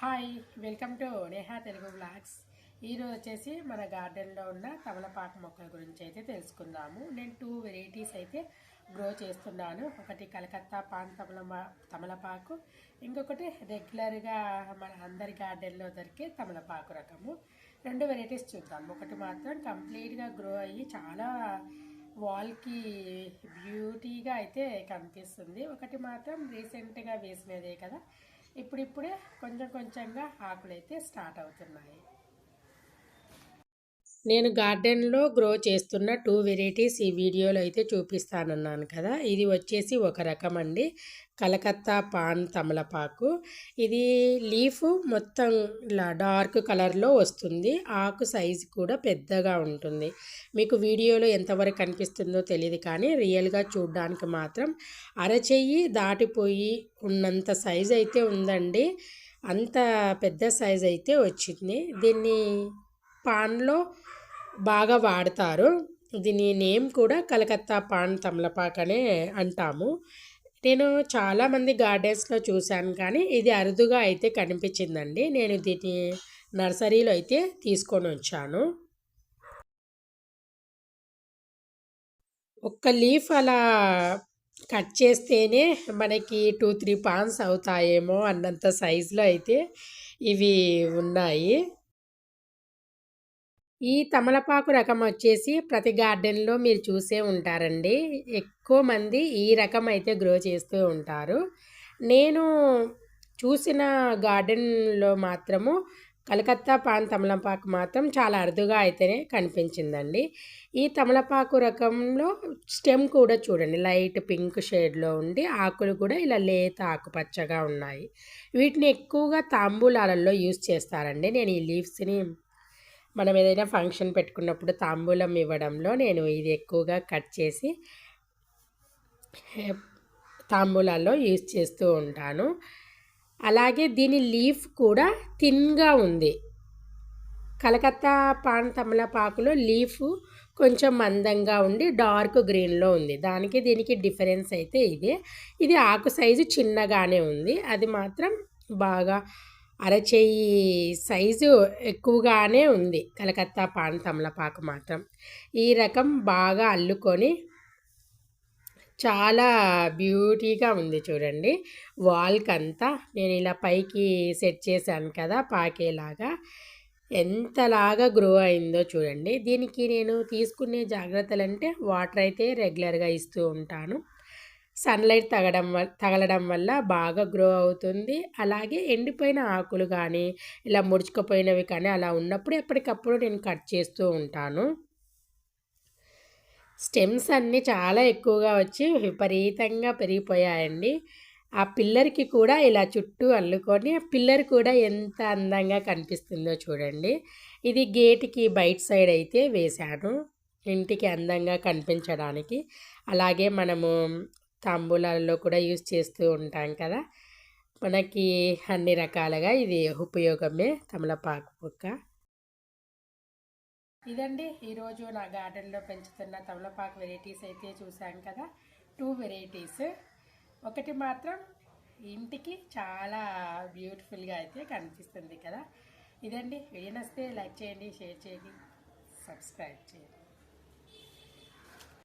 Hi welcome to Neha Telugu blogs ఈరోజు వచ్చేసి మన గార్డెన్లో ఉన్న తమలపాకు మొక్కల గురించి అయితే తెలుసుకుందాము. నేను టూ వెరైటీస్ అయితే గ్రో చేస్తున్నాను. ఒకటి కలకత్తా పాన్ తమల తమలపాకు ఇంకొకటి రెగ్యులర్గా మన అందరి గార్డెన్లో దొరికే తమలపాకు రకము. రెండు వెరైటీస్ చూద్దాం. ఒకటి మాత్రం కంప్లీట్గా గ్రో అయ్యి చాలా వాల్కి బ్యూటీగా అయితే కనిపిస్తుంది. ఒకటి మాత్రం రీసెంట్గా వేసినదే కదా ఇప్పుడిప్పుడే కొంచెం కొంచెంగా ఆకులు అయితే స్టార్ట్ అవుతున్నాయి. నేను గార్డెన్లో గ్రో చేస్తున్న టూ వెరైటీస్ ఈ వీడియోలో అయితే చూపిస్తానన్నాను కదా. ఇది వచ్చేసి ఒక రకం అండి కలకత్తా పాన్ తమలపాకు. ఇది లీఫ్ మొత్తం ఇలా డార్క్ కలర్లో వస్తుంది. ఆకు సైజు కూడా పెద్దగా ఉంటుంది. మీకు వీడియోలో ఎంతవరకు కనిపిస్తుందో తెలియదు కానీ రియల్గా చూడడానికి మాత్రం అరచెయ్యి దాటిపోయి ఉన్నంత సైజు అయితే ఉందండి. అంత పెద్ద సైజ్ అయితే వచ్చింది. దీన్ని పాన్లో బాగా వాడతారు. దీని నేమ్ కూడా కలకత్తా పాన్ తమలపాకనే అనే అంటాము. నేను చాలామంది గార్డెన్స్లో చూశాను కానీ ఇది అరుదుగా అయితే కనిపించిందండి. నేను దీన్ని నర్సరీలో అయితే తీసుకొని వచ్చాను. ఒక్క లీఫ్ అలా కట్ చేస్తేనే మనకి టూ త్రీ పాన్స్ అవుతాయేమో అన్నంత సైజులో అయితే ఇవి ఉన్నాయి. ఈ తమలపాకు రకం వచ్చేసి ప్రతి గార్డెన్లో మీరు చూసే ఉంటారండి. ఎక్కువ మంది ఈ రకం అయితే గ్రో చేస్తూ ఉంటారు. నేను చూసిన గార్డెన్లో మాత్రము కలకత్తా పాన్ తమలపాకు మాత్రం చాలా అరుదుగా అయితేనే కనిపించిందండి. ఈ తమలపాకు రకంలో స్టెమ్ కూడా చూడండి. లైట్ పింక్ షేడ్లో ఉండి ఆకులు కూడా ఇలా లేత ఆకుపచ్చగా ఉన్నాయి. వీటిని ఎక్కువగా తాంబూలాలలో యూస్ చేస్తారండి. నేను ఈ లీవ్స్ని మనం ఏదైనా ఫంక్షన్ పెట్టుకున్నప్పుడు తాంబూలం ఇవ్వడంలో నేను ఇది ఎక్కువగా కట్ చేసి తాంబూలాల్లో యూజ్ చేస్తూ ఉంటాను. అలాగే దీని లీఫ్ కూడా థిన్గా ఉంది. కలకత్తా పాన్ తమలపాకులో లీఫ్ కొంచెం మందంగా ఉండి డార్క్ గ్రీన్లో ఉంది. దానికి దీనికి డిఫరెన్స్ అయితే ఇదే. ఇది ఆకు సైజు చిన్నగానే ఉంది. అది మాత్రం బాగా అరచేయి సైజు ఎక్కువగానే ఉంది. కలకత్తా పాన్ తమలపాకు మాత్రం. ఈ రకం బాగా అల్లుకొని చాలా బ్యూటీగా ఉంది చూడండి. వాల్కి అంతా నేను ఇలా పైకి సెట్ చేశాను కదా పాకేలాగా. ఎంతలాగా గ్రో అయిందో చూడండి. దీనికి నేను తీసుకునే జాగ్రత్తలు అంటే వాటర్ అయితే రెగ్యులర్గా ఇస్తూ ఉంటాను. సన్లైట్ తగడం వల్ల తగలడం వల్ల బాగా గ్రో అవుతుంది. అలాగే ఎండిపోయిన ఆకులు కానీ ఇలా ముడుచుకుపోయినవి కానీ అలా ఉన్నప్పుడు ఎప్పటికప్పుడు నేను కట్ చేస్తూ ఉంటాను. స్టెమ్స్ అన్నీ చాలా ఎక్కువగా వచ్చి విపరీతంగా పెరిగిపోయాయండి. ఆ పిల్లర్కి కూడా ఇలా చుట్టూ అల్లుకొని పిల్లర్ కూడా ఎంత అందంగా కనిపిస్తుందో చూడండి. ఇది గేట్కి బయట సైడ్ అయితే వేశాను. ఇంటికి అందంగా కనిపించడానికి. అలాగే మనము తాంబూలాలలో కూడా యూజ్ చేస్తూ ఉంటాం కదా. మనకి అన్ని రకాలుగా ఇది ఉపయోగమే తమలపాకు మొక్క. ఇదండి ఈరోజు నా గార్డెన్లో పెంచుతున్న తమలపాకు వెరైటీస్ అయితే చూసాం కదా. Two varieties. ఒకటి మాత్రం ఇంటికి చాలా బ్యూటిఫుల్గా అయితే కనిపిస్తుంది కదా. ఇదండి. వీడియో నస్తే లైక్ చేయండి షేర్ చేయండి సబ్స్క్రైబ్ చేయండి.